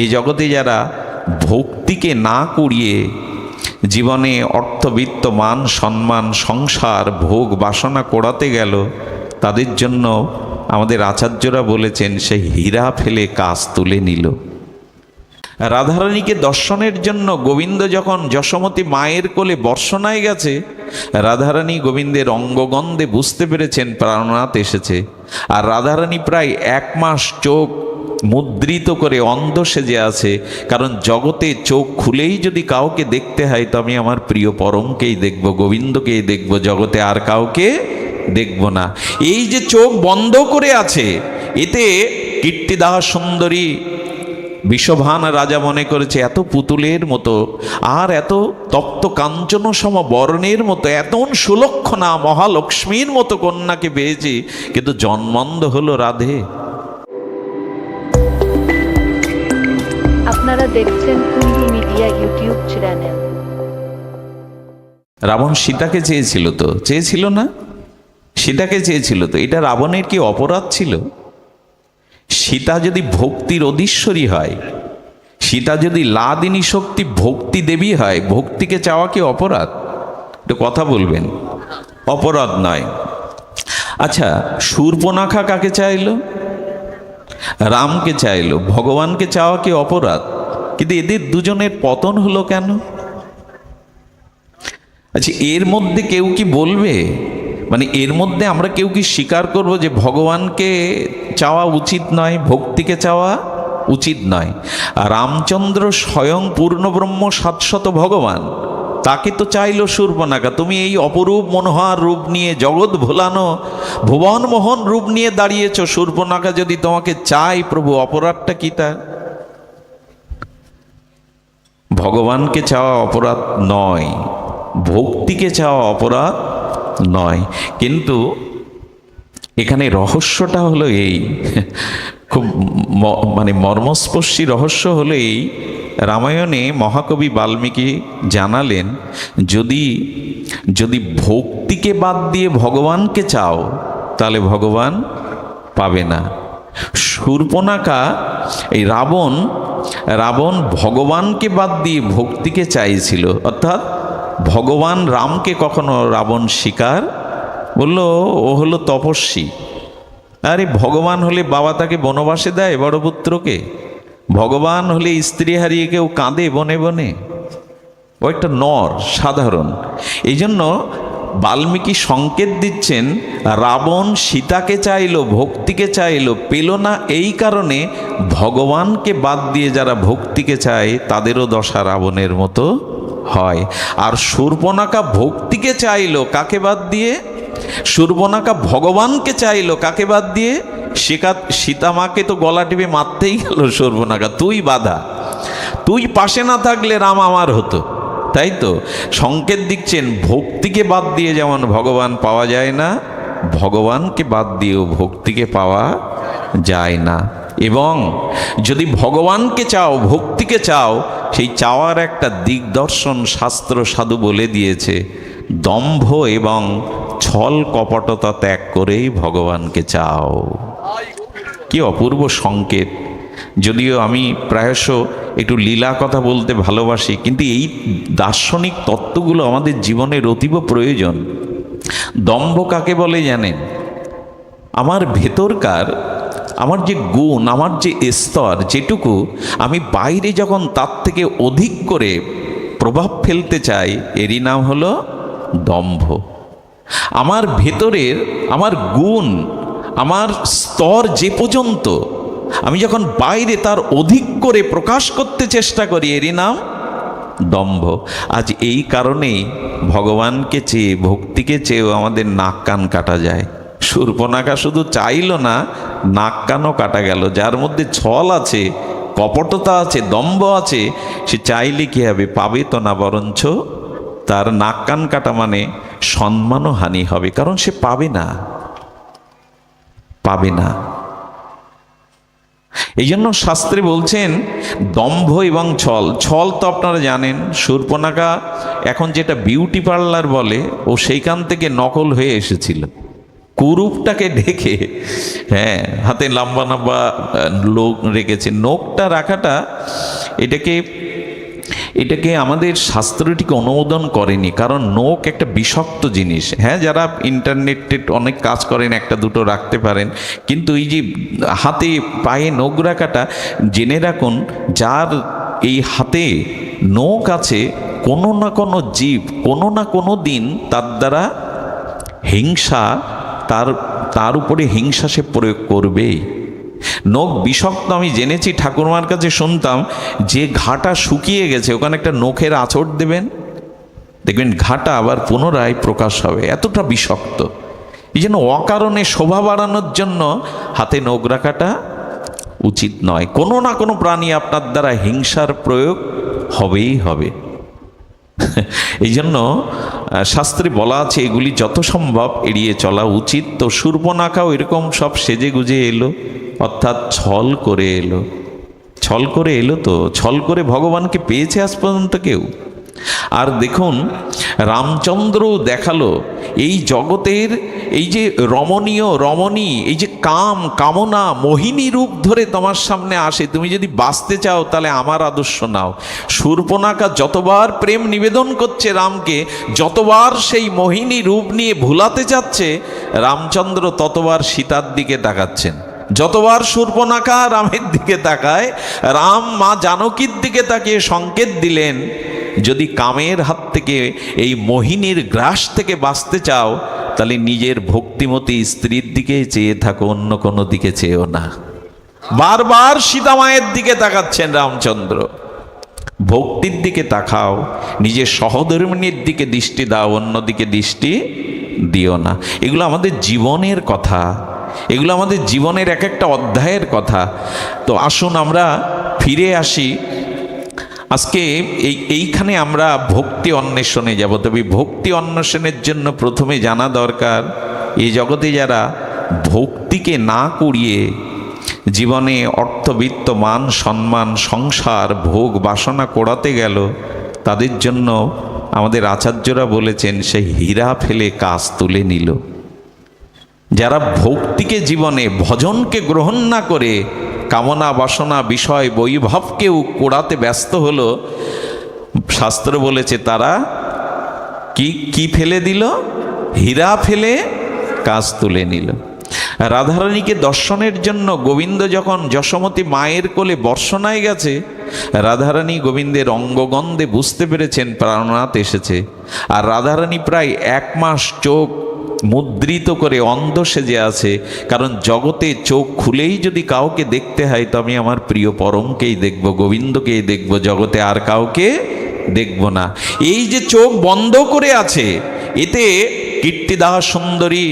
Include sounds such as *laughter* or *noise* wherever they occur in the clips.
এই জগতে যারা ভক্তিকে না কুড়িয়ে জীবনে অর্থবিত্ত মান, সম্মান, সংসার, ভোগ, বাসনা কোড়াতে গেল, তাদের জন্য আমাদের আচার্যরা বলেছেন, সে হীরা ফেলে কাজ তুলে নিল। রাধারানীকে দর্শনের জন্য গোবিন্দ যখন যশোমতী মায়ের কোলে বর্ষণায় গেছে, রাধারানী গোবিন্দের অঙ্গগন্ধে বুঝতে পেরেছেন প্রাণনাথ এসেছে। আর রাধারানী প্রায় এক মাস চোখ মুদ্রিত করে অন্ধ সেজে আছে, কারণ জগতে চোখ খুলেই যদি কাউকে দেখতে হয়, তো আমি আমার প্রিয় পরমকেই দেখব, গোবিন্দকেই দেখব, জগতে আর কাউকে দেখব না। এই যে চোখ বন্ধ করে আছে, এতে কীর্তিদাহ সুন্দরী বিশ্বভান রাজা মনে করেছে, এত পুতুলের মতো, আর এত তপ্ত কাঞ্চন সম বর্ণের মতো, এত সুলক্ষণা মহালক্ষ্মীর মতো কন্যাকে পেয়েছি, কিন্তু জন্মন্ধ হলো রাধে। আপনারা দেখছেন Kundu media YouTube channel. Ravan সীতাকে চেয়েছিল তো, চেয়েছিল না? সীতাকে চেয়েছিল তো, এটা রাবণের কি অপরাধ ছিল? সীতা যদি ভক্তির অধীশ্বরী হয়, সীতা যদি লাদিনী শক্তি ভক্তি দেবী হয়, ভক্তিকে চাওয়া কি অপরাধ? একটু কথা বলবেন। অপরাধ নয়। আচ্ছা সুর্পনাখা কাকে চাইলো? রামকে চাইলো, ভগবানকে চাওয়া কি অপরাধ? কিন্তু এদের দুজনের পতন হলো কেন? আচ্ছা এর মধ্যে কেউ কি বলবে? মানে এর মধ্যে আমরা কেউ কি স্বীকার করব যে ভগবানকে চাওয়া উচিত নয়, ভক্তিকে চাওয়া উচিত নয়? রামচন্দ্র স্বয়ং পূর্ণব্রহ্ম শাশ্বত ভগবান, তাকে তো চাইল সুর্পনাকা তুমি এই অপরূপ মনোহর রূপ নিয়ে জগৎ ভোলানো ভুবন মোহন রূপ নিয়ে দাঁড়িয়েছ সুর্পনাকা যদি তোমাকে চাই প্রভু, অপরাধটা কি তার? ভগবানকে চাওয়া অপরাধ নয়, ভক্তিকে চাওয়া অপরাধ নয়। কিন্তু এখানে রহস্যটা হলো এই, খুব মানে মর্মস্পর্শী রহস্য হলো এই, রামায়ণে মহাকবি বাল্মীকি জানালেন, যদি যদি ভক্তিকে বাদ দিয়ে ভগবানকে চাও, তাহলে ভগবান পাবে না। শূর্পণাকা এই রাবণ রাবণ ভগবানকে বাদ দিয়ে ভক্তিকে চাইছিল। অর্থাৎ ভগবান রামকে কখনো রাবণ শিকার বলল, ও হলো তপস্বী। আরে ভগবান হলে বাবা তাকে বনবাসে দেয় বড় পুত্রকে। ভগবান হলে স্ত্রী হারিয়ে কেউ কাঁদে বনে বনে। ও একটা নর, সাধারণ। এই জন্য বাল্মীকি সংকেত দিচ্ছেন, রাবণ সীতাকে চাইলো, ভক্তিকে চাইলো, পেল না এই কারণে ভগবানকে বাদ দিয়ে যারা ভক্তিকে চায়, তাদেরও দশা রাবণের মতো হয়। আর সুর্পনাকা ভক্তিকে চাইলো কাকে বাদ দিয়ে? সুর্পনাকা ভগবানকে চাইলো কাকে বাদ দিয়ে? সীতা সীতামাকে তো গলা টিপে মারতেই গেল সুর্পনাকা, তুই বাধা। তুই পাশে না থাকলে রাম আমার হতো। তাই তো? সংকেত দিচ্ছেন, ভক্তিকে বাদ দিয়ে যেমন ভগবান পাওয়া যায় না, ভগবানকে বাদ দিয়েও ভক্তিকে পাওয়া যায় না। এবং যদি ভগবানকে চাও, ভক্তিকে চাও, সেই চাওয়ার একটা দিগদর্শন শাস্ত্র সাধু বলে দিয়েছে, দম্ভ এবং ছল কপটতা ত্যাগ করেই ভগবানকে চাও। কি অপূর্ব সংকেত। যদিও আমি প্রায়শ একটু লীলা কথা বলতে ভালোবাসি, কিন্তু এই দার্শনিক তত্ত্বগুলো আমাদের জীবনের অতীব প্রয়োজন। দম্ভ কাকে বলে জানেন? আমার ভেতরকার, আমার যে গুণ, আমার যে স্তর যেটুকু, আমি বাইরে যখন তার থেকে অধিক করে প্রভাব ফেলতে চাই, এরই নাম হলো দম্ভ। আমার ভেতরের, আমার গুণ, আমার স্তর যে পর্যন্ত আমি যখন বাইরে তার অধিক করে প্রকাশ করতে চেষ্টা করি, এরই নাম দম্ভ। আজ এই কারণেই ভগবানকে চেয়ে, ভক্তিকে চেয়েও আমাদের নাক কান কাটা যায়। সুর্পনাখা শুধু চাইল না, নাক কানও কাটা গেল। যার মধ্যে ছল আছে, কপটতা আছে, দম্ভ আছে, সে চাইলে কি হবে? পাবে তো না বরঞ্চ তার নাক কান কাটা মানে সম্মানও হানি হবে, কারণ সে পাবে না। পাবে না। এই জন্য শাস্ত্রে বলছেন, দম্ভ এবং ছল। ছল তো আপনারা জানেন, সুরপনাকা এখন যেটা বিউটি পার্লার বলে, ও সেইখান থেকে নকল হয়ে এসেছিল। কুরূপটাকে ঢেকে হ্যাঁ হাতে লম্বা লম্বা লোক রেখেছে। নোকটা রাখাটা এটাকে এটাকে আমাদের শাস্ত্রটিকে অনুমোদন করেনি, কারণ নোক একটা বিষাক্ত জিনিস। হ্যাঁ যারা ইন্টারনেটে অনেক কাজ করেন, একটা দুটো রাখতে পারেন, কিন্তু এই যে হাতে পায়ে নোক রাখাটা, জেনে রাখুন, যার এই হাতে নোক আছে, কোনো না কোনো জীব, কোনো না কোনো দিন তার দ্বারা হিংসা, তার তার উপরে হিংসা সে প্রয়োগ করবেই। নখ বিষক্ত, আমি জেনেছি, ঠাকুরমার কাছে শুনতাম, যে ঘাটা শুকিয়ে গেছে, ওখানে একটা নখের আঁচড় দেবেন। দেখবেন ঘাটা আবার পুনরায় প্রকাশ হবে, এতটা বিষক্ত। এই জন্য অকারণে শোভা বাড়ানোর জন্য হাতে নখ রাখাটা উচিত নয়। কোনো না কোনো প্রাণী আপনার দ্বারা হিংসার প্রয়োগ হবেই হবে। *laughs* এই জন্য শাস্ত্রে বলা আছে, এগুলি যত সম্ভব এড়িয়ে চলা উচিত। তো সূর্পনাখাও এরকম সব সেজে গুজে এলো, অর্থাৎ ছল করে এলো। ছল করে এলো তো? ছল করে ভগবানকে পেয়েছে আজ পর্যন্ত কেউ? আর দেখুন, রামচন্দ্র দেখাল, এই জগতের এই যে রমণীয় রমণী, এই যে কাম, কামনা, মোহিনী রূপ ধরে তোমার সামনে আসে, তুমি যদি বাঁচতে চাও তাহলে আমার আদর্শ নাও। শূর্পনাকা যতবার প্রেম নিবেদন করছে রামকে, যতবার সেই মোহিনী রূপ নিয়ে ভুলাতে যাচ্ছে, রামচন্দ্র ততবার সীতার দিকে তাকাচ্ছেন। যতবার সূর্পনাখা রামের দিকে তাকায়, রাম মা জানকীর দিকে তাকিয়ে সংকেত দিলেন যদি কামের হাত থেকে এই মোহিনীর গ্রাস থেকে বাঁচতে চাও, তাহলে নিজের ভক্তিমতী স্ত্রীর দিকে চেয়ে থাকো, অন্য কোনো দিকে চেয়েও না। বারবার সীতামায়ের দিকে তাকাচ্ছেন রামচন্দ্র। ভক্তির দিকে তাকাও, নিজের সহধর্মিনীর দিকে দৃষ্টি দাও অন্যদিকে দৃষ্টি দিও না। এগুলো আমাদের জীবনের কথা, এগুলো আমাদের জীবনের এক একটা অধ্যায়ের কথা। তো আসুন আমরা ফিরে আসি আজকে এই এইখানে আমরা ভক্তি অন্বেষণে যাব, তবে ভক্তি অন্বেষণের জন্য প্রথমে জানা দরকার, এই জগতে যারা ভক্তিকে না কুড়িয়ে জীবনে অর্থবিত্ত, মান সম্মান, সংসার, ভোগ, বাসনা কোড়াতে গেল, তাদের জন্য আমাদের আচার্যরা বলেছেন সেই হীরা ফেলে কাজ তুলে নিল। যারা ভক্তিকে জীবনে, ভজনকে গ্রহণ না করে কামনা, বাসনা, বিষয় বৈভবকেও কোড়াতে ব্যস্ত হলো। শাস্ত্র বলেছে, তারা কি কি ফেলে দিল? হীরা ফেলে কাজ তুলে নিল। রাধারানীকে দর্শনের জন্য গোবিন্দ যখন যশোমতী মায়ের কোলে বর্ষণায় গেছে, রাধারানী গোবিন্দের অঙ্গগন্ধে বুঝতে পেরেছেন, প্রাণনাথ এসেছে। আর রাধারানী প্রায় এক মাস চোখ মুদ্রিত করে অন্ধ সেজে আছে, কারণ জগতে চোখ খুলেই যদি কাউকে দেখতে হয়, তো আমি আমার প্রিয় পরমকেই দেখব, গোবিন্দকেই দেখব, জগতে আর কাউকে দেখব না। এই যে চোখ বন্ধ করে আছে, এতে কীর্তিদাহ সুন্দরী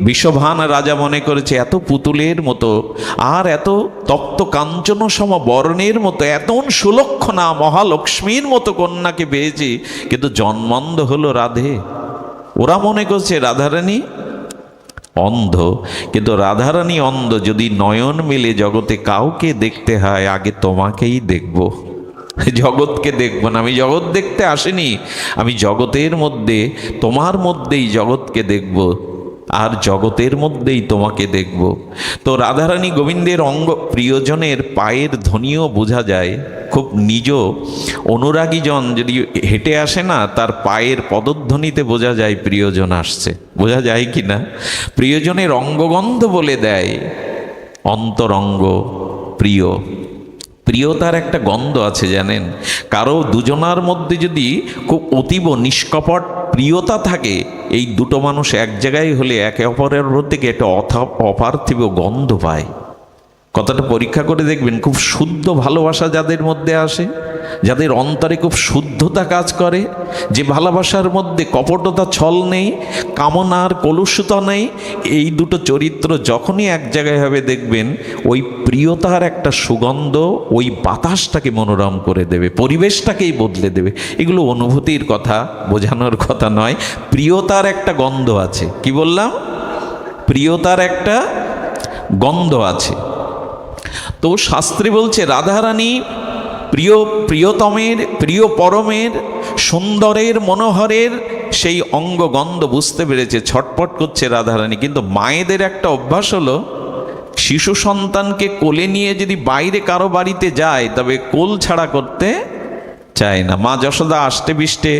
বিশ্বভান রাজা মনে করেছে, এত পুতুলের মতো, আর এত তপ্ত কাঞ্চন সম বর্ণের মতো, এত সুলক্ষণা মহালক্ষ্মীর মতো কন্যাকে পেয়েছি, কিন্তু জন্মন্ধ হলো রাধে। ওরা মনে করছে রাধারানী অন্ধ, কিন্তু রাধারানী অন্ধ যদি নয়ন মিলে জগতে কাউকে দেখতে হয়, আগে তোমাকেই দেখব। জগৎকে দেখব না, আমি জগৎ দেখতে আসিনি, আমি জগতের মধ্যে, তোমার মধ্যেই জগৎকে দেখব। আর জগতের মধ্যেই তোমাকে দেখব। তো রাধারানী গোবিন্দের অঙ্গ প্রিয়জনের পায়ের ধ্বনিও বোঝা যায়। খুব নিজ অনুরাগীজন যদি হেঁটে আসে না, তার পায়ের পদধ্বনিতে বোঝা যায় প্রিয়জন আসছে। বোঝা যায় কি না? প্রিয়জনের অঙ্গগন্ধ বলে দেয়, অন্তরঙ্গ, প্রিয়। প্রিয়তার একটা গন্ধ আছে জানেন? কারও দুজনার মধ্যে যদি খুব অতীব নিষ্কপট প্রিয়তা থাকে, এই দুটো মানুষ এক জায়গায় হলে একে অপরের থেকে একটা অথা অপার্থিব গন্ধ পায়। কথাটা পরীক্ষা করে দেখবেন, খুব শুদ্ধ ভালোবাসা যাদের মধ্যে আসে, যাদের অন্তরে খুব শুদ্ধতা কাজ করে, যে ভালোবাসার মধ্যে কপটতা ছল নেই, কামনার কলুষতা নেই, এই দুটো চরিত্র যখনই এক জায়গায় হবে দেখবেন, ওই প্রিয়তার একটা সুগন্ধ ওই বাতাসটাকে মনোরম করে দেবে, পরিবেশটাকেই বদলে দেবে। এগুলো অনুভূতির কথা, বোঝানোর কথা নয়, প্রিয়তার একটা গন্ধ আছে। কি বললাম? প্রিয়তার একটা গন্ধ আছে। তো শাস্ত্রে বলছে, রাধারানী, প্রিয় প্রিয়তমের, প্রিয় পরমের, সুন্দরের মনোহরের সেই অঙ্গগন্ধ বুঝতে পেরেছে, ছটপট করছে রাধারানী। কিন্তু মায়েদের একটা অভ্যাস হলো, শিশু সন্তানকে কোলে নিয়ে যদি বাইরে কারও বাড়িতে যায়, তবে কোল ছাড়া করতে চায় না। মা যশোদা আষ্টে বিষ্টে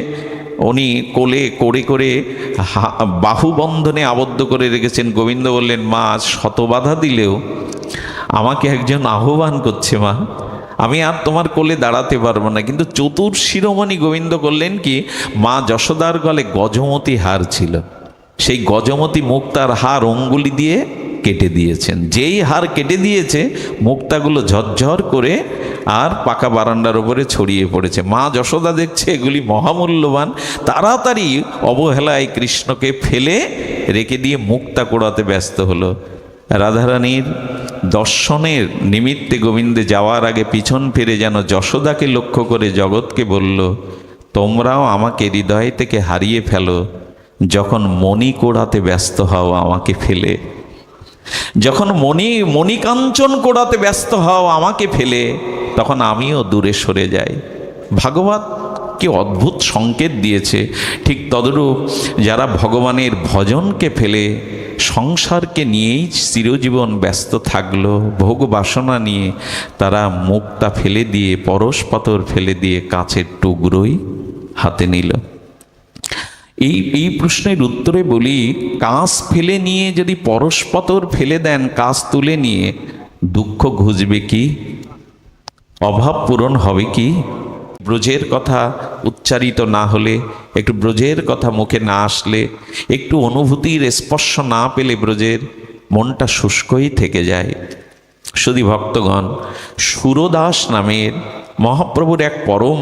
উনি কোলে করে করে বাহু বন্ধনে আবদ্ধ করে রেখেছেন। গোবিন্দ বললেন, মা শত বাধা দিলেও আমাকে একজন আহ্বান করছে, মা। আমি আর তোমার কোলে দাঁড়াতে পারব না। কিন্তু চতুর শিরোমণি গোবিন্দ করলেন কি, মা যশোদার গলে গজমতি হার ছিল। সেই গজমতি মুক্তার হার অঙ্গুলি দিয়ে কেটে দিয়েছেন। যেই হার কেটে দিয়েছে, মুক্তাগুলো ঝরঝর করে আর পাকা বারান্দার উপরে ছড়িয়ে পড়েছে। মা যশোদা দেখছে এগুলি মহামূল্যবান। তাড়াতাড়ি অবহেলায় কৃষ্ণকে ফেলে রেখে দিয়ে মুক্তা কোড়াতে ব্যস্ত হলো। রাধারানীর দর্শনের নিমিত্তে গোবিন্দে যাওয়ার আগে পিছন ফিরে যেন যশোদাকে লক্ষ্য করে জগৎকে বলল, তোমরাও আমাকে হৃদয় থেকে হারিয়ে ফেলো। যখন মণি কোড়াতে ব্যস্ত হও, আমাকে ফেলে। যখন মণি, মণিকাঞ্চন কোড়াতে ব্যস্ত হও, আমাকে ফেলে। তখন আমিও দূরে সরে যাই। ভাগবত কি অদ্ভুত সংকেত দিয়েছে। ঠিক তদরূপ যারা ভগবানের ভজনকে ফেলে সংসারকে নিয়েই চিরজীবন ব্যস্ত থাকল, ভোগ বাসনা নিয়ে তারা মুক্তা ফেলে দিয়ে পরশপাতর ফেলে দিয়ে কাছের টুকরোই হাতে নিল। এই এই প্রশ্নের উত্তরে বলি, কাঁচ ফেলে নিয়ে যদি পরশপতর ফেলে দেন, কাঁচ তুলে নিয়ে দুঃখ ঘুজবে কি? অভাব পূরণ হবে কি? ব্রজের কথা উচ্চারিত না হলে, একটু ব্রজের কথা মুখে না আসলে, একটু অনুভূতির স্পর্শ না পেলে ব্রজের মনটা শুষ্কই থেকে যায়। শুধু ভক্তগণ, সুরদাস নামের মহাপ্রভুর এক পরম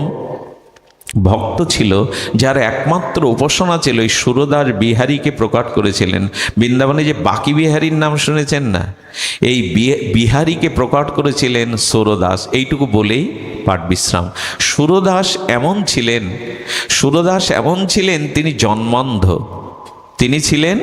ভক্ত ছিল, যার একমাত্র উপাসনা ছিল এই সুরদাস বিহারীকে প্রকাট করেছিলেন। বৃন্দাবনে যে বাকি বিহারীর নাম শুনেছেন না? এই বিহারীকে প্রকাট করেছিলেন সুরদাস। এইটুকু বলেই পাঠ বিশ্রাম। সুরদাস এমন ছিলেন, সুরদাস এমন ছিলেন, তিনি জন্মন্ধ। তিনি ছিলেন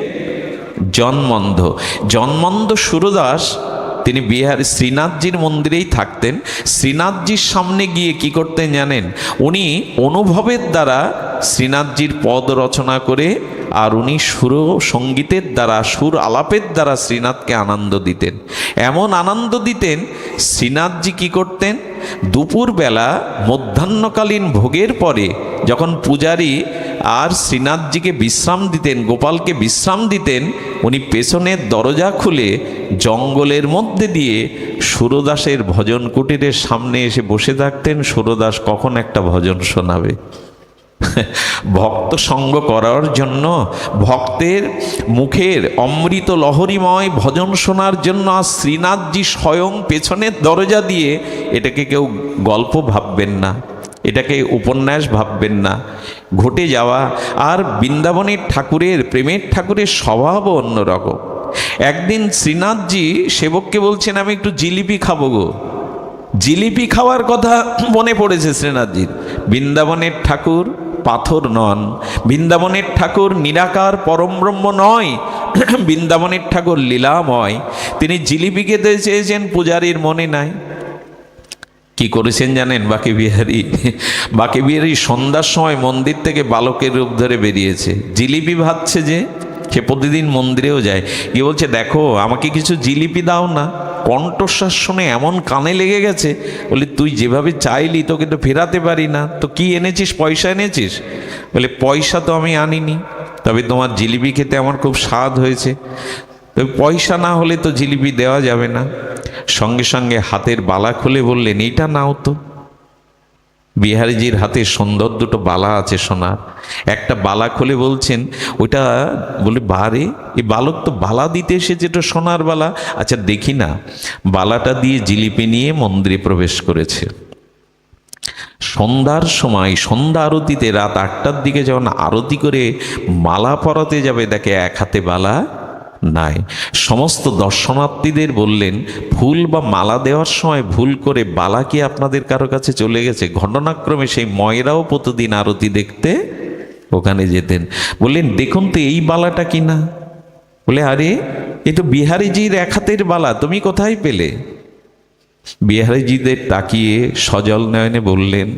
জন্মন্ধ। জন্মন্ধ সুরদাস, তিনি বিহার শ্রীনাথজির মন্দিরেই থাকতেন। শ্রীনাথজির সামনে গিয়ে কি করতেন জানেন? উনি অনুভবের দ্বারা শ্রীনাথজির পদ রচনা করে আর উনি সুর সঙ্গীতের দ্বারা, সুর আলাপের দ্বারা শ্রীনাথকে আনন্দ দিতেন। এমন আনন্দ দিতেন, শ্রীনাথজি কি করতেন? দুপুরবেলা মধ্যাহ্নকালীন ভোগের পরে যখন পূজারী আর শ্রীনাথজিকে বিশ্রাম দিতেন, গোপালকে বিশ্রাম দিতেন, উনি পেছনের দরজা খুলে জঙ্গলের মধ্যে দিয়ে সুরদাসের ভজন কুটিরের সামনে এসে বসে থাকতেন। সুরদাস কখন একটা ভজন শোনাবে? ভক্ত সঙ্গ করার জন্য ভক্তের মুখের অমৃত লহরীময় ভজন শোনার জন্য শ্রীনাথজি স্বয়ং পেছনের দরজা দিয়ে এটাকে কেউ গল্প ভাববেন না, এটাকে উপন্যাস ভাববেন না। ঘটে যাওয়া আর বৃন্দাবনের ঠাকুরের, প্রেমের ঠাকুরের স্বভাবও অন্যরকম একদিন শ্রীনাথজি সেবককে বলছেন, আমি একটু জিলিপি খাব গো। জিলিপি খাওয়ার কথা মনে পড়েছে শ্রীনাথজির। বৃন্দাবনের ঠাকুর পাথর নন। বৃন্দাবনের ঠাকুর নিরাকার, পরমব্রহ্ম নয়। *clears throat* বৃন্দাবনের ঠাকুর লীলাময়। তিনি জিলিপি খেতে চেয়েছেন, পূজারীর মনে নাই। কি করেছেন জানেন? বাকি বিহারি *laughs* বাকি বিহারি সন্ধ্যার সময় মন্দির থেকে বালকের রূপ ধরে বেরিয়েছে। জিলিপি ভাবছে যে সে প্রতিদিন মন্দিরেও যায়। কি বলছে, দেখো, আমাকে কিছু জিলিপি দাও না। কণ্ঠস্বাস শুনে এমন কানে লেগে গেছে, বলে, তুই যেভাবে চাইলি তোকে তো ফেরাতে পারি না, তো কি এনেছিস, পয়সা এনেছিস? বলে, পয়সা তো আমি আনিনি, তবে তোমার জিলিপি খেতে আমার খুব স্বাদ হয়েছে, তবে পয়সা না হলে তো জিলিপি দেওয়া যাবে না। সঙ্গে সঙ্গে হাতের বালা খুলে বললেন, এইটা নাও তো। বিহারিজির হাতে সুন্দর দুটো বালা আছে সোনার একটা বালা খুলে বলছেন, ওইটা, বলে বারে এই বালক তো বালা দিতে এসেছে এটা সোনার বালা। আচ্ছা দেখি না, বালাটা দিয়ে জিলিপি নিয়ে মন্দিরে প্রবেশ করেছে। সন্ধ্যার সময়, সন্ধ্যা আরতিতে রাত আটটার দিকে যখন আরতি করে মালা পরাতে যাবে, দেখে এক হাতে বালা নাই। সমস্ত দর্শনার্থীদের বললেন, ফুল বা মালা দেওয়ার সময় ভুল করে বালা কি আপনাদের কারও কাছে চলে গেছে? ঘটনাক্রমে সেই ময়রাও প্রতিদিন আরতি দেখতে ওখানে যেতেন। বললেন, দেখুন তো এই বালাটা কি না? বলে, আরে, এ তো বিহারিজির এক হাতের বালা, তুমি কোথায় পেলে? বিহারিজিদের তাকিয়ে সজল নয়নে বললেন,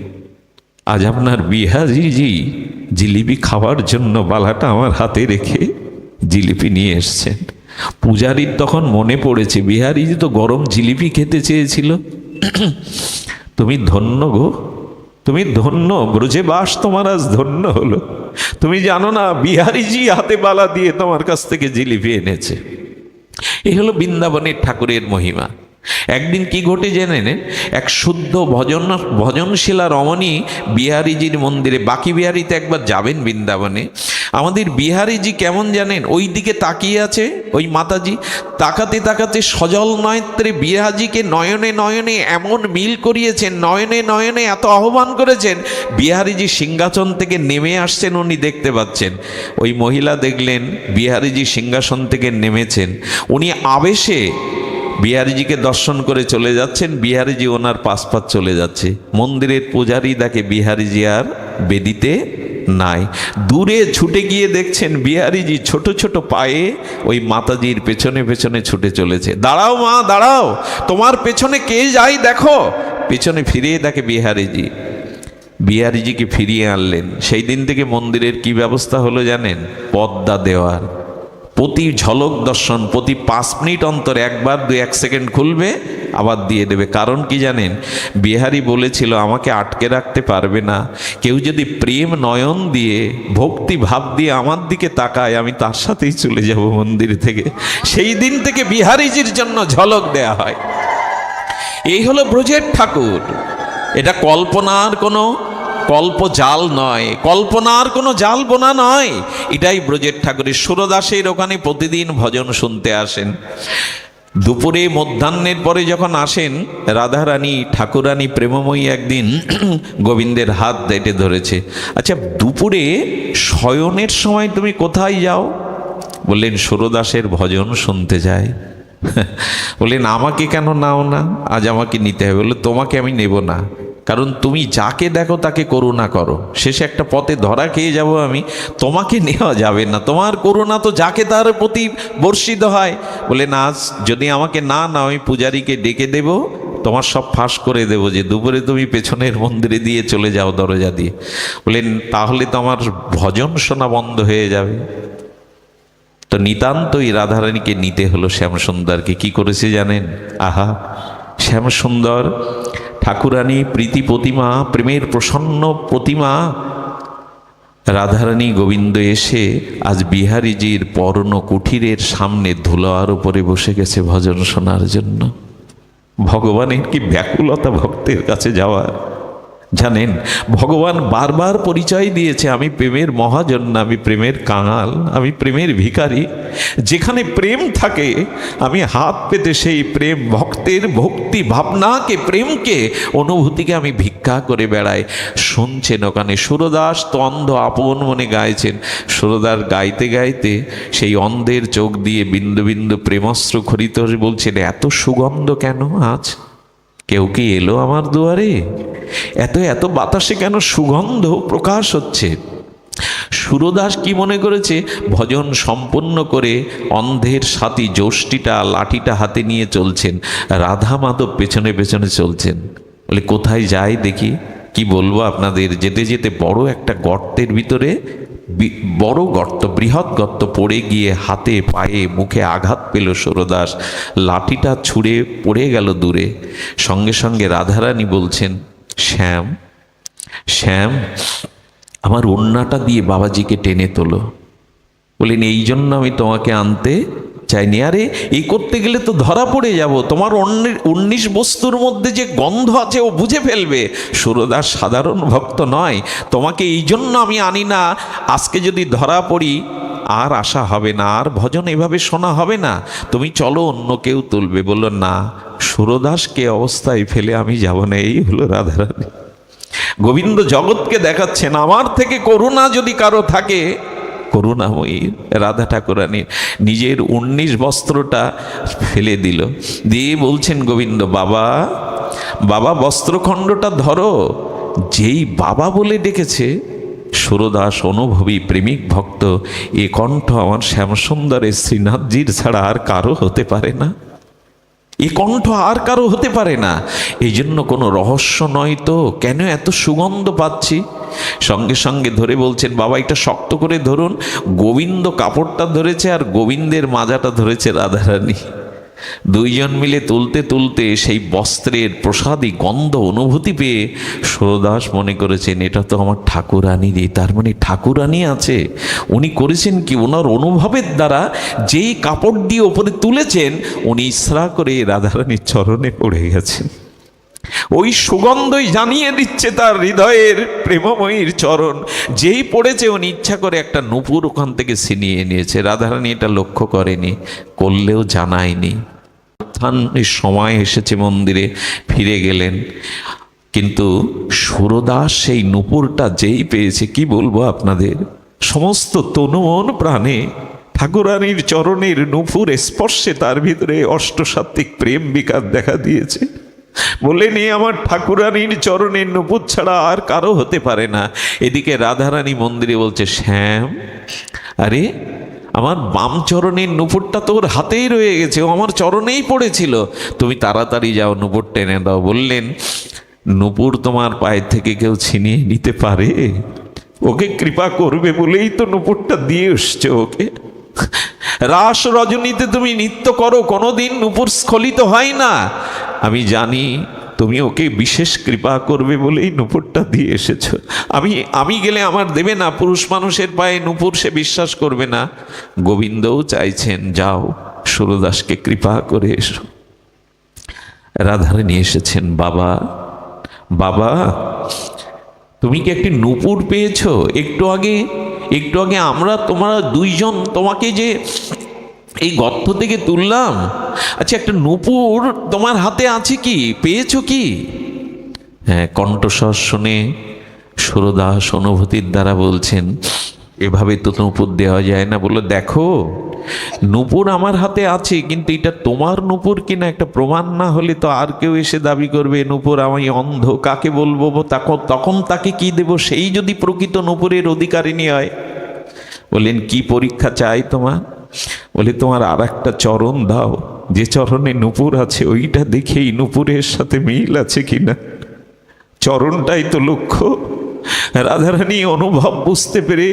আজ আপনার বিহারিজি জিলিপি খাওয়ার জন্য বালাটা আমার হাতে রেখে জিলিপি নিয়ে এসছেন। পূজারীর তখন মনে পড়েছে বিহারিজি তো গরম জিলিপি খেতে চেয়েছিল। তুমি ধন্য গো, তুমি ধন্য, ব্রজে বাস তোমার আজ ধন্য হলো। তুমি জানো না বিহারিজি হাতে বালা দিয়ে তোমার কাছ থেকে জিলিপি এনেছে। এই হলো বৃন্দাবনের ঠাকুরের মহিমা। একদিন কি ঘটে জেনে নেন এক শুদ্ধ ভজন, ভজনশীলা রমণী বিহারীজির মন্দিরে, বাকি বিহারিতে একবার যাবেন বৃন্দাবনে। আমাদের বিহারীজি কেমন জানেন? ওই দিকে তাকিয়ে আছে, ওই মাতাজি। তাকাতে তাকাতে সজল নয়ত্রে বিহাজিকে নয়নে নয়নে এমন মিল করিয়েছেন, নয়নে নয়নে এত আহ্বান করেছেন, বিহারীজি সিংহাসন থেকে নেমে আসছেন, উনি দেখতে পাচ্ছেন। ওই মহিলা দেখলেন বিহারীজি সিংহাসন থেকে নেমেছেন। উনি আবেশে বিহারিজিকে দর্শন করে চলে যাচ্ছেন। বিহারিজি ওনার পাশপাত চলে যাচ্ছে। মন্দিরের পূজারী দেখে বিহারিজি আর বেদিতে নাই। দূরে ছুটে গিয়ে দেখছেন বিহারিজি ছোট ছোট পায়ে ওই মাতাজির পেছনে পেছনে ছুটে চলেছে। দাঁড়াও মা, দাঁড়াও। তোমার পেছনে কে যাই দেখো। পেছনে ফিরিয়ে দেখে বিহারিজি। বিহারিজিকে ফিরিয়ে আনলেন। সেই দিন থেকে মন্দিরের কি ব্যবস্থা হলো জানেন? পদ্মা দেওয়ার প্রতি ঝলক দর্শন, প্রতি পাঁচ মিনিট অন্তর একবার দু এক সেকেন্ড খুলবে, আবার দিয়ে দেবে। কারণ কি জানেন? বিহারি বলেছিল, আমাকে আটকে রাখতে পারবে না। কেউ যদি প্রেম নয়ন দিয়ে, ভক্তি ভাব দিয়ে আমার দিকে তাকায়, আমি তার সাথেই চলে যাব মন্দির থেকে। সেই দিন থেকে বিহারিজির জন্য ঝলক দেয়া হয়। এই হলো ব্রজের ঠাকুর। এটা কল্পনার কোনো কল্প জাল নয়। কল্পনার কোনো জাল বোনা নয়। এটাই ব্রজের ঠাকুরের সুরদাসের ওখানে প্রতিদিন ভজন শুনতে আসেন। দুপুরে মধ্যাহ্নের পরে যখন আসেন, রাধারানী, ঠাকুরানী প্রেমময়ী একদিন *clears throat* গোবিন্দের হাত দেটে ধরেছে। আচ্ছা দুপুরে শয়নের সময় তুমি কোথায় যাও? বললেন, সুরদাসের ভজন শুনতে যায় *laughs* বললেন, আমাকে কেন নাও না? আজ আমাকে নিতে হবে। বলে তোমাকে আমি নেব না। কারণ তুমি যাকে দেখো তাকে করুণা করো। শেষে একটা পথে ধরা খেয়ে যাব আমি, তোমাকে নেওয়া যাবে না। তোমার করুণা তো যাকে তার প্রতি বর্ষিত হয়। বলে, না, যদি আমাকে না না আমি পূজারীকে ডেকে দেব, তোমার সব ফাঁস করে দেবো যে দুপুরে তুমি পেছনের মন্দিরে দিয়ে চলে যাও দরজা দিয়ে। বললেন তাহলে তো আমার ভজন শোনা বন্ধ হয়ে যাবে। তো নিতান্তই রাধারানীকে নিতে হলো শ্যামসুন্দরকে। কি করেছে জানেন? আহা, শ্যামসুন্দর ঠাকুরানী প্রীতি প্রতিমা, প্রেমের প্রসন্ন প্রতিমা। রাধারানী গোবিন্দ এসে আজ বিহারীজির পরণ কুঠিরের সামনে ধুলোয়ার উপরে বসে গেছে ভজন শোনার জন্য। ভগবানের কি ব্যাকুলতা ভক্তের কাছে যাওয়ার? জানেন, ভগবান বারবার পরিচয় দিয়েছে, আমি প্রেমের মহাজন, আমি প্রেমের কাঙাল, আমি প্রেমের ভিখারি। যেখানে প্রেম থাকে, আমি হাত পেতে সেই প্রেম ভক্তের ভক্তি ভাবনাকে, প্রেমকে, অনুভূতিকে আমি ভিক্ষা করে বেড়াই। শুনছেন ওখানে, সুরদাস তো অন্ধ আপন মনে গাইছেন। সুরদার গাইতে গাইতে সেই অন্ধের চোখ দিয়ে বিন্দু বিন্দু প্রেমস্ত্র খরিত বলছেন, এত সুগন্ধ কেন আজ? কেউ কি এলো আমার দুয়ারে? এত এত বাতাসে কেন সুগন্ধ প্রকাশ হচ্ছে? সুরদাস কি মনে করেছে? ভজন সম্পন্ন করে অন্ধের সাথী যষ্টিটা লাঠিটা হাতে নিয়ে চলছেন। রাধা মাধব পেছনে পেছনে চলছেন। বলে, কোথায় যাই দেখি? কি বলব আপনাদের? যেতে যেতে বড় একটা গর্তের ভিতরে বড় গর্ত, বৃহৎ গর্ত পড়ে গিয়ে হাতে পায়ে মুখে আঘাত পেল সরদাস। লাঠিটা ছুঁড়ে পড়ে গেল দূরে। সঙ্গে সঙ্গে রাধারানী বলছেন, শ্যাম শ্যাম, আমার ওন্নাটা দিয়ে বাবাজিকে টেনে তোলো। বলেন এই জন্য আমি তোমাকে আনতে চাইনি আরে, এই করতে গেলে তো ধরা পড়ে যাব। তোমার উনিশ বস্তুর মধ্যে যে গন্ধ আছে, ও বুঝে ফেলবে। সুরদাস সাধারণ ভক্ত নয়। তোমাকে এই জন্য আমি আনি না। আজকে যদি ধরা পড়ি, আর আশা হবে না, আর ভজন এভাবে শোনা হবে না। তুমি চলো, অন্য কেউ তুলবে। বলল, না সুরদাসকে অবস্থায় ফেলে আমি যাব না। এই হলো রাধারানী। গোবিন্দ জগৎকে দেখাচ্ছেন। আমার থেকে করুণা যদি কারও থাকে করুণাময়ী রাধা ঠাকুরানীর। নিজের উনিশ বস্ত্রটা ফেলে দিল। দিয়ে বলছেন, গোবিন্দ, বাবা বাবা, বস্ত্রখণ্ডটা ধরো। যেই বাবা বলে ডেকেছে, সুরদাস অনুভবী প্রেমিক ভক্ত, এ কণ্ঠ আমার শ্যামসুন্দরের শ্রীনাথজির ছাড়া আর কারও হতে পারে না। এ কণ্ঠ আর কারও হতে পারে না। এই জন্য কোনো রহস্য নয় তো, কেন এত সুগন্ধ পাচ্ছি? সঙ্গে সঙ্গে ধরে বলছেন, বাবা, এটা শক্ত করে ধরুন। গোবিন্দ কাপড়টা ধরেছে আর গোবিন্দের মাজাটা ধরেছে রাধারানী। দুইজন মিলে তুলতে তুলতে সেই বস্ত্রের প্রসাদী গন্ধ অনুভূতি পেয়ে সুরদাস মনে করেছেন, এটা তো আমার ঠাকুরানিরই তার মানে ঠাকুরানি আছে। উনি করেছেন কি? ওনার অনুভবের দ্বারা যেই কাপড় দিয়ে ওপরে তুলেছেন, উনি ইসরা করে রাধারানীর চরণে পড়ে গেছেন। ওই সুগন্ধই জানিয়ে দিচ্ছে তার হৃদয়ের প্রেমময়ীর চরণ। যেই পড়েছে, উনি ইচ্ছা করে একটা নুপুর ওখান থেকে ছিনিয়ে নিয়েছে। রাধারানী এটা লক্ষ্য করেনি, করলেও জানায়নি। সময় এসেছে মন্দিরে, ফিরে গেলেন। কিন্তু সুরদাস সেই নুপুরটা যেই পেয়েছে, কি বলব আপনাদের? সমস্ত তনুমন প্রাণে ঠাকুরানীর চরণের নুপুর স্পর্শে তার ভিতরে অষ্টসাত্ত্বিক প্রেম বিকাশ দেখা দিয়েছে। বললেন এ আমার ঠাকুরানীর চরণের নুপুর ছাড়া আর কারও হতে পারে না। এদিকে রাধারানী মন্দিরে বলছে, শ্যাম, আরে, আমার বাম চরণের নুপুরটা তোর হাতেই রয়ে গেছে, ও আমার চরণেই পড়েছিল। তুমি তাড়াতাড়ি যাও, নুপুর টেনে দাও। বললেন, নুপুর তোমার পায়ের থেকে কেউ ছিনিয়ে নিতে পারে? ওকে কৃপা করবে বলেই তো নুপুরটা দিয়ে এসছে ওকে। রাস রজনীতে তুমি নৃত্য করো, কোনোদিন নুপুর স্খলিত হয় না। আমি জানি তুমি ওকে বিশেষ কৃপা করবে বলেই নুপুরটা দিয়ে এসেছ। আমি আমি গেলে আমার দেবে না, পুরুষ মানুষের পায়ে নুপুর সে বিশ্বাস করবে না। গোবিন্দও চাইছেন, যাও, সুরদাসকে কৃপা করে এসো। রাধারে নিয়ে এসেছেন, বাবা বাবা, তুমি কি একটি নুপুর পেয়েছ? একটু আগে একটু আগে আমরা তোমরা দুইজন তোমাকে যে এই গর্ত থেকে তুললাম আচ্ছা একটা নূপুর তোমার হাতে আছে কি? পেয়েছ কি? হ্যাঁ কণ্ঠস্বর শুনে সুরদাস অনুভূতির দ্বারা বলছেন, এভাবে তো নূপুর দেওয়া যায় না। বলল, দেখো নুপুর আমার হাতে আছে, কিন্তু এটা তোমার নুপুর কিনা একটা প্রমাণ না হলে তো আর কেউ এসে দাবি করবে, নুপুর আমি অন্ধ, কাকে বলব? তখন তখন তাকে কি দেব? সেই যদি প্রকৃত নুপুরের অধিকারিণী হয়। বললেন, কি পরীক্ষা চাই তোমার? বলে, তোমার আর একটা চরণ দাও। যে চরণে নুপুর আছে, ওইটা দেখেই নুপুরের সাথে মিল আছে কিনা? চরণটাই তো লক্ষ্য। রাধারানী অনুভব বুঝতে পেরে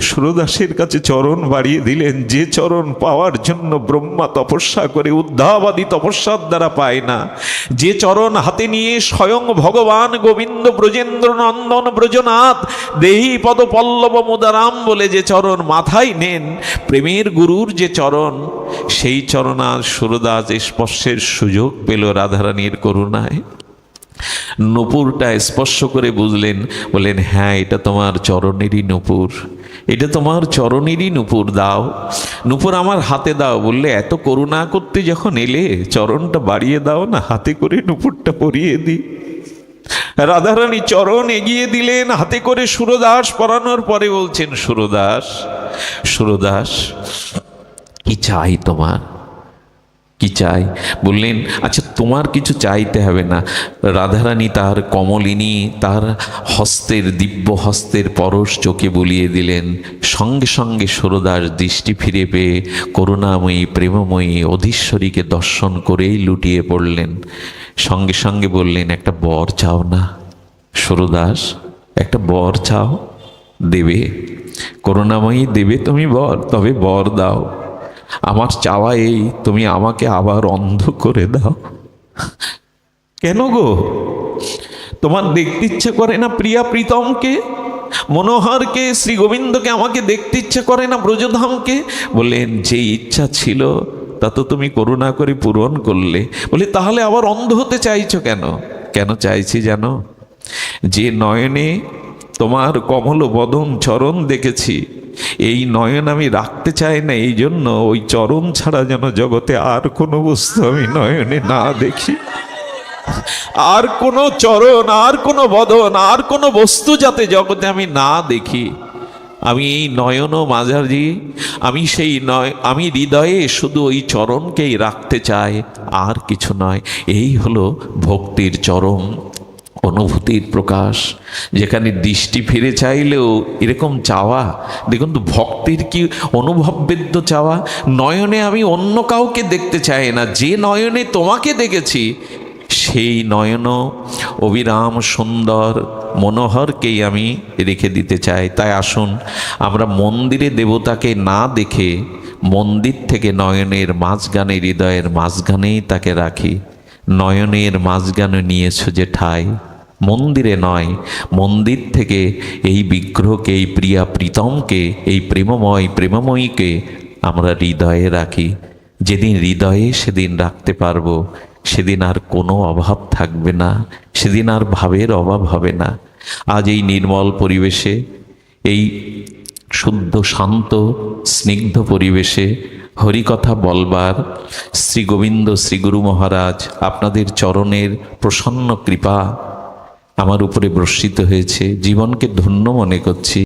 সুরদাসের কাছে চরণ বাড়িয়ে দিলেন। যে চরণ পাওয়ার জন্য ব্রহ্মা তপস্যা করে উদ্ধাবাদী তপস্যার দ্বারা পায় না। যে চরণ হাতে নিয়ে স্বয়ং ভগবান গোবিন্দ ব্রজেন্দ্র নন্দন ব্রজনাথ দেহি পদ পল্লব মুদারাম বলে যে চরণ মাথায় নেন, প্রেমের গুরুর যে চরণ, সেই চরণ চরণার সুরদাস স্পর্শের সুযোগ পেল রাধারানীর করুণায়। নূপুরটা স্পর্শ করে বুঝলেন, বললেন হ্যাঁ এটা তোমার চরণেরই নূপুর। এটা তোমার চরণেরই নূপুর, দাও। নূপুর আমার হাতে দাও। বললে, এত করুণা করতে যখন এলে চরণটা বাড়িয়ে দাও না, হাতে করে নূপুরটা পরিয়ে দিই। রাধারানী চরণ এগিয়ে দিলেন, হাতে করে সুরদাস পরানোর পরে বলছেন, সুরদাস সুরদাস, কি চাই তোমার? কি চাই? বললেন আচ্ছা তোমার কিছু চাইতে হবে না। রাধারানী তার কমলিনী তার হস্তের দিব্য হস্তের পরশ চোখে বলিয়ে দিলেন। সঙ্গে সঙ্গে সুরদাস দৃষ্টি ফিরে পেয়ে করুণাময়ী, প্রেমময়ী অধীশ্বরীকে দর্শন করেই লুটিয়ে পড়লেন। সঙ্গে সঙ্গে বললেন, একটা বর চাও না সুরদাস একটা বর চাও দেবে। করুণাময়ী, দেবে তুমি বর, তবে বর দাও। আমার চাওয়া এই, তুমি আমাকে আবার অন্ধ করে দাও। কেন গো? তোমার দেখতে ইচ্ছে করে না প্রিয়া প্রীতমকে? মনোহরকে শ্রী গোবিন্দকে আমাকে দেখতে ইচ্ছে করে না ব্রজধামকে? বললেন যে ইচ্ছা ছিল, তা তো তুমি করুণা করে পূরণ করলে। বলে, তাহলে আবার অন্ধ হতে চাইছো কেন? কেন চাইছি জানো? যে নয়নে তোমার কমল বদন চরণ দেখেছি এই নয়ন আমি রাখতে চাই না, এই জন্য ওই চরণ ছাড়া যেন জগতে আর কোনো বস্তু আমি নয়নে না দেখি। আর কোনো চরণ, আর কোনো বদন, আর কোনো বস্তু যাতে জগতে আমি না দেখি। আমি এই নয়ন মাঝারি আমি সেই নয়, আমি হৃদয়ে শুধু ওই চরণকেই রাখতে চাই, আর কিছু নয়। এই হলো ভক্তির চরম অনুভূতির প্রকাশ। যেখানে দৃষ্টি ফিরে চাইলেও এরকম চাওয়া, দেখুন তো ভক্তির কি অনুভববেদ্য চাওয়া। নয়নে আমি অন্য কাউকে দেখতে চাই না, যে নয়নে তোমাকে দেখেছি, সেই নয়ন অবিরাম সুন্দর, মনোহরকেই আমি রেখে দিতে চাই। তাই আসুন, আমরা মন্দিরে দেবতাকে না দেখে মন্দির থেকে নয়নের মাঝগানে হৃদয়ের মাঝগানেই তাকে রাখি। নয়নের মাঝগানে নিয়েছ যে ঠাই। মন্দিরে নয়, মন্দির থেকে এই বিগ্রহকে, এই প্রিয়া প্রীতমকে, এই প্রেমময় প্রেমময়ীকে আমরা হৃদয়ে রাখি। যেদিন হৃদয়ে সেদিন রাখতে পারব। সেদিন আর কোনো অভাব থাকবে না। সেদিন আর ভাবের অভাব হবে না। আজ এই নির্মল পরিবেশে, এই শুদ্ধ, শান্ত, স্নিগ্ধ পরিবেশে হরিকথা বলবার শ্রী গোবিন্দ, শ্রী গুরু মহারাজ, আপনাদের চরণের প্রসন্ন কৃপা আমার উপরে বর্ষিত হয়েছে জীবনকে ধন্য মনে করছি।